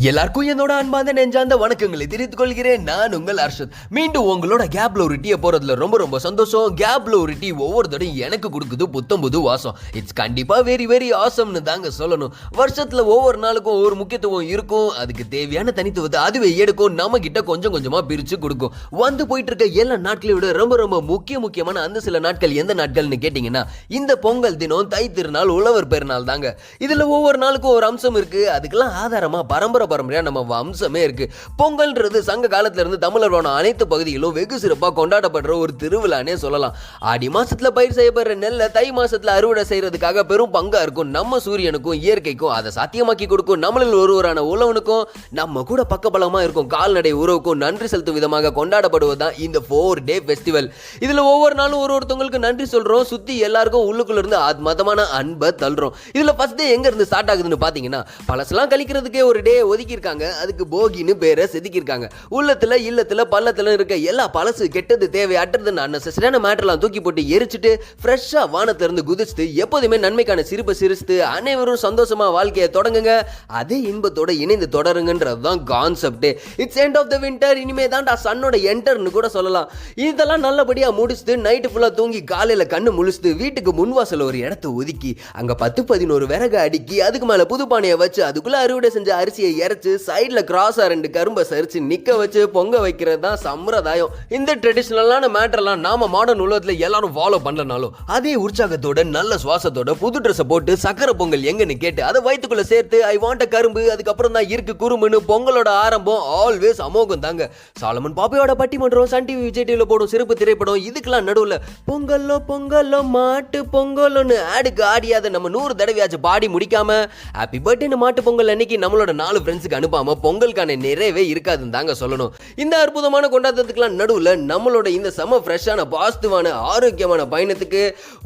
எல்லாருக்கும் என்னோட அன்பார்ந்த நெஞ்சார்ந்த வணக்கங்களை தெரிவித்துக் கொள்கிறேன். நான் உங்கள் அர்ஷத் மீண்டும் உங்களோட கேப்ல ஒரு டீயை போறதுல ரொம்ப ரொம்ப சந்தோஷம். கேப்ல ஒரு டீ ஒவ்வொரு தடையும் எனக்கு கொடுக்குது. புத்தம் புது வாசம். இட்ஸ் கண்டிப்பா வெரி வெரி ஆசம்னு தாங்க சொல்லணும். வருஷத்துல ஒவ்வொரு நாளுக்கும் ஒவ்வொரு முக்கியத்துவம் இருக்கும். அதுக்கு தேவையான தனித்துவத்தை அதுவே எடுக்கும். நம்ம கிட்ட கொஞ்சம் கொஞ்சமா பிரிச்சு கொடுக்கும். வந்து போயிட்டு இருக்க எல்லா நாட்களை விட ரொம்ப ரொம்ப முக்கிய முக்கியமான அந்த சில நாட்கள் எந்த நாட்கள்னு கேட்டீங்கன்னா இந்த பொங்கல் தினம் தை திருநாள் உழவர் பெருநாள் தாங்க. இதுல ஒவ்வொரு நாளுக்கும் ஒரு அம்சம் இருக்கு. அதுக்கெல்லாம் ஆதாரமா பரம்பரை பரம்பரையா நம்ம வம்சமே இருக்கு. பொங்கல்ன்றது சங்க காலத்துல இருந்து தமிழரோட அனைத்து பகுதிகளும் வெகு சிறப்பாக கொண்டாடப்படுற ஒரு திருவிழானே சொல்லலாம். ஆடி மாசத்துல பயிர் செய்யப்படுற நெல்லை தை மாசத்துல அறுவடை செய்யறதுக்காக பெரும் பங்கா இருக்கும் நம்ம சூரியனுக்கும் இயற்கைக்கும். அதை சாத்தியமாக்கி கொடுக்கும் நம்மளில் ஒருவரான உழவனுக்கும் நம்ம கூட பக்கபலமாக இருக்கும் கால்நடை உறவுக்கும் நன்றி செலுத்தும் விதமாக கொண்டாடப்படுவதுதான் இந்த ஃபோர் டே ஃபெஸ்டிவல் இதுல ஒவ்வொரு நாளும் ஒரு ஒருத்தவங்களுக்கு நன்றி சொல்றோம். சுத்தி எல்லாருக்கும் உள்ளுக்குள்ள இருந்து ஆத்மதமான அன்பை தள்ளுறோம். இதுல ஃபர்ஸ்ட் டே எங்க இருந்து ஸ்டார்ட் ஆகுதுன்னு பாத்தீங்கன்னா பழசெல்லாம் கழிக்கிறதுக்கே ஒரு டே ஒதுக்கியிருக்காங்க. அதுக்கு போகின்னு பேரை செதுக்கியிருக்காங்க. உள்ளத்துல இல்லத்துல பள்ளத்துல இருக்க எல்லா பழசு கெட்டது தேவையற்றதுன்னு அன்னசரியான மேட்டர்லாம் தூக்கி போட்டு எரிச்சிட்டு ஃப்ரெஷ்ஷாக வானத்திலிருந்து குதிச்சுட்டு எப்போதுமே நன்மைக்கான சிரிப்பை சிரிச்சுட்டு அனைவரும் சந்தோஷமா வாழ்க்கையை தொடங்குங்க. அதே இன்பத்தோட இணைந்து தொடருங்கன்றது தான் concept it's end of the winter இனிமே தான்டா சன்னோட என்டர்னு கூட சொல்லலாம். இதெல்லாம் நல்லபடியாக முடிச்சுட்டு நைட்டு ஃபுல்லாக தூங்கி காலையில் கண்ணு முழிச்சுட்டு வீட்டுக்கு முன்வாசல் ஒரு இடத்த ஒதுக்கி அங்கே பத்து பதினோரு விறகு அடுக்கி அதுக்கு மேலே புது பானையை வச்சு அதுக்குள்ளே அறுவடை செஞ்ச அரிசியை இறச்சு சைடில் கிராஸாக ரெண்டு கரும்பை சரிச்சு நிற்க வச்சு பொங்க வைக்கிறது தான் சம்பிரதாயம். இந்த ட்ரெடிஷ்னலான மேட்டர்லாம் நாம மாடர்ன் உலகத்தில் எல்லாரும் ஃபாலோ பண்ணலனாலும் அதே உற்சாகத்தோட நல்ல சுவாசத்தோட புது ட்ரெஸ்ஸை போட்டு சக்கரை பொங்கல் எங்கன்னு கேட்டு அதை வயிற்றுக்குள்ளே சேர்த்து ஐ வாண்ட் கரும்பு அதுக்கப்புறம் தான் இருக்கு குறும்புன்னு பொங்கலோட ஆரம்பம் ஆல்வேஸ் அமோகம் தாங்க. சாலமன் பாப்பையோட பட்டிமன்றம் சன் டிவி விஜய் டிவியில் போடும் சிறப்பு திரைப்படம் இதுக்கெல்லாம் நடுவில் பொங்கலோ பொங்கலோ மாட்டு பொங்கலோன்னு ஆடுக்கு ஆடியாத நம்ம நூறு தடவையாச்சும் பாடி முடிக்காம ஹாப்பி பர்த்டேன்னு மாட்டு பொங்கல் அன்னைக்கு நம்மளோட நாலு ஃப்ரெண்ட்ஸுக்கு அனுப்பாமல் பொங்கலுக்கான நிறைவே இருக்காதுன்னு தாங்க சொல்லணும். இந்த அற்புதமான கொண்டாட்டத்துக்கெல்லாம் நடுவில் நம்மளோட இந்த செம ஃப்ரெஷ்ஷான பாசிட்டிவான ஆரோக்கியமான பயணத்துக்கு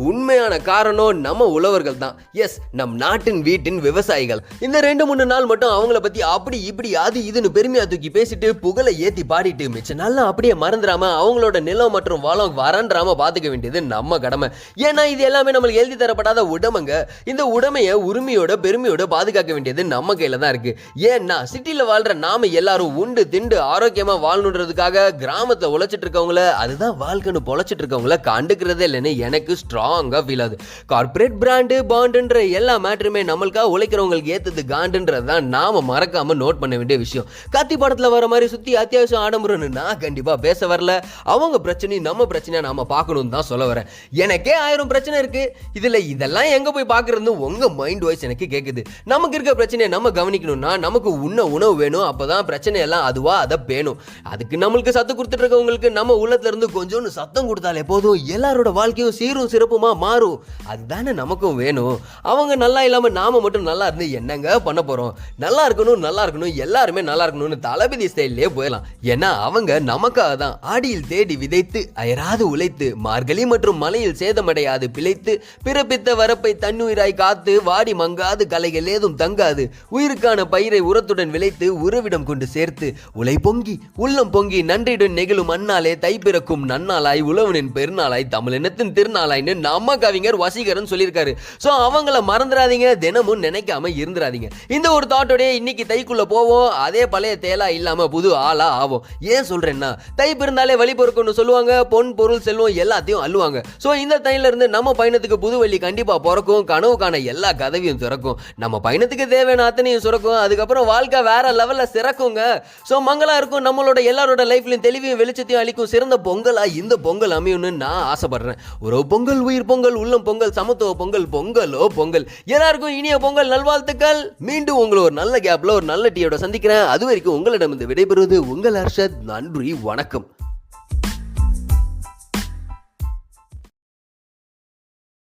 உண்மையான காரணம் நம்ம உழவர்கள் தான். எஸ் நம் நாட்டின் வீட்டின் விவசாயிகள். இந்த ரெண்டு மூணு நாள் மட்டும் அவங்கள பற்றி அப்படி இப்படி அது இதுன்னு பெருமையாக தூக்கி பேசிட்டு புகழை ஏற்றி பாடிட்டு மிச்ச நல்லா அப்படியே மறந்துடாம அவங்களோட நிலம் மற்றும் வளம் வரன்றாம பாத்துக்க வேண்டியது நம்ம கடமை. ஏன்னா இது எல்லாமே நம்மளுக்கு எழுதி தரப்படாத உடமைங்க. இந்த உடமையை உரிமையோட பெருமையோட பாதுகாக்க வேண்டியது நம்ம கையில் தான் இருக்குது ஏன் ஏன்னா சிட்டியில் வாழ்ற நாம எல்லாரும் உண்டு திண்டு ஆரோக்கியமா வாழணுன்றதுக்காக கிராமத்தை உழைச்சிட்டு இருக்கவங்கள அதுதான் வாழ்க்கைன்னு பொழைச்சிட்டு இருக்கவங்கள கண்டுக்கிறதே இல்லைன்னு எனக்கு ஸ்ட்ராங்காக ஃபீல் ஆகுது. கார்ப்பரேட் பிராண்டு பாண்டுன்ற எல்லா மேட்டருமே நம்மளுக்காக உழைக்கிறவங்களுக்கு ஏற்றது காண்டுன்றது தான் நாம மறக்காம நோட் பண்ண வேண்டிய விஷயம். கத்தி படத்தில் வர மாதிரி சுற்றி அத்தியாவசியம் ஆடம்பரம்னு நான் கண்டிப்பாக பேச வரல. அவங்க பிரச்சனையும் நம்ம பிரச்சனையை நாம பார்க்கணும்னு தான் சொல்ல வரேன். எனக்கே ஆயிரம் பிரச்சனை இருக்கு. இதுல இதெல்லாம் எங்க போய் பாக்குறது உங்க மைண்ட் வாய்ஸ் எனக்கு கேட்குது நமக்கு இருக்க பிரச்சனையை நம்ம கவனிக்கணும்னா நமக்கு உண்ண உணவு வேணும் அப்பதான் பிரச்சனை எல்லாம் அதுவா அதை பேணும். அதுக்கு நம்மளுக்கு சத்து கொடுத்துட்டு இருக்கவங்களுக்கு நம்ம உள்ளத்துல இருந்து கொஞ்சோண்டு சத்தம் கொடுத்தாலே போதும். எல்லாரோட வாழ்க்கையும் சீரும் சிறப்புமாக மாறும். அதுதானே நமக்கும் வேணும். அவங்க நல்லா இல்லாமல் நாம மட்டும் நல்லா இருந்து என்னங்க பண்ண போகிறோம் நல்லா இருக்கணும் நல்லா இருக்கணும் எல்லாருமே நல்லா இருக்கணும்னு தளபதி ஸ்டைல்லே போயிடலாம். ஏன்னா அவங்க நமக்காக தான் ஆடியில் தேடி விதைத்து அயராது உழைத்து மார்கழி மற்றும் மலையில் சேதமடையாது பிழைத்து பிறப்பித்த வரப்பை தன்னுயிராய் காத்து வாடி மங்காது கலைகள் ஏதும் தங்காது உயிருக்கான பயிரை உரத்துடன் விளைத்து உறவிடம் கொண்டு சேர்த்து உலை பொங்கி உள்ளம் பொங்கி நன்றியுடன் நெகிழும் அந்நாளே தை பிறக்கும் நன்னாளாய் உழவனின் பெருநாளாய் தமிழினத்தின் திருநாளாய்னு நம்ம கவிஞர் வசீகரன் சொல்லியிருக்காரு. ஸோ அவங்கள மறந்துடாதீங்க தினமும் நினைக்காம இருந்துடாதீங்க. இந்த ஒரு தாட்டோடய இன்னைக்கு தைக்குள்ள போவோம் அதே பழைய தேலா இல்லாம புது ஆளா ஆகும் ஏன் சொல்றேன்னா தை பிறந்தாலே வழி பொறுக்கும்னு சொல்லுவாங்க பொன் பொருள் செல்வம் எல்லாத்தையும் அள்ளுவாங்க. ஸோ இந்த தையில இருந்து நம்ம பயணத்துக்கு புது வழி கண்டிப்பா பிறக்கும் கனவுக்கான எல்லா கதவையும் திறக்கும். நம்ம பயணத்துக்கு தேவையான அத்தனையும் சுரக்கும் அதுக்கப்புறம் வாழ்க்கை வேற லெவல்ல சிறக்குங்க. ஸோ மங்களா இருக்கும். நம்மளோட எல்லாரோட லைஃப்லையும் தெளிவையும் வெளிச்சத்தையும் அளிக்கும் சிறந்த பொங்கலா இந்த பொங்கல் அமையும்னு நான் ஆசைப்படுறேன். ஒரு பொங்கல் உயிர் பொங்கல் உள்ளம் பொங்கல் சமத்துவ பொங்கல் பொங்கலோ பொங்கல். எல்லாருக்கும் இனிய பொங்கல் நல்வாழ்த்துக்கள். மீண்டும் உங்களை ஒரு நல்ல கேப்ல ஒரு நல்ல டீயோட சந்திக்கிறேன். அது வரைக்கும் உங்களிடம் இந்த விடைபெறுவது உங்கள் ஹர்ஷத். நன்றி வணக்கம்.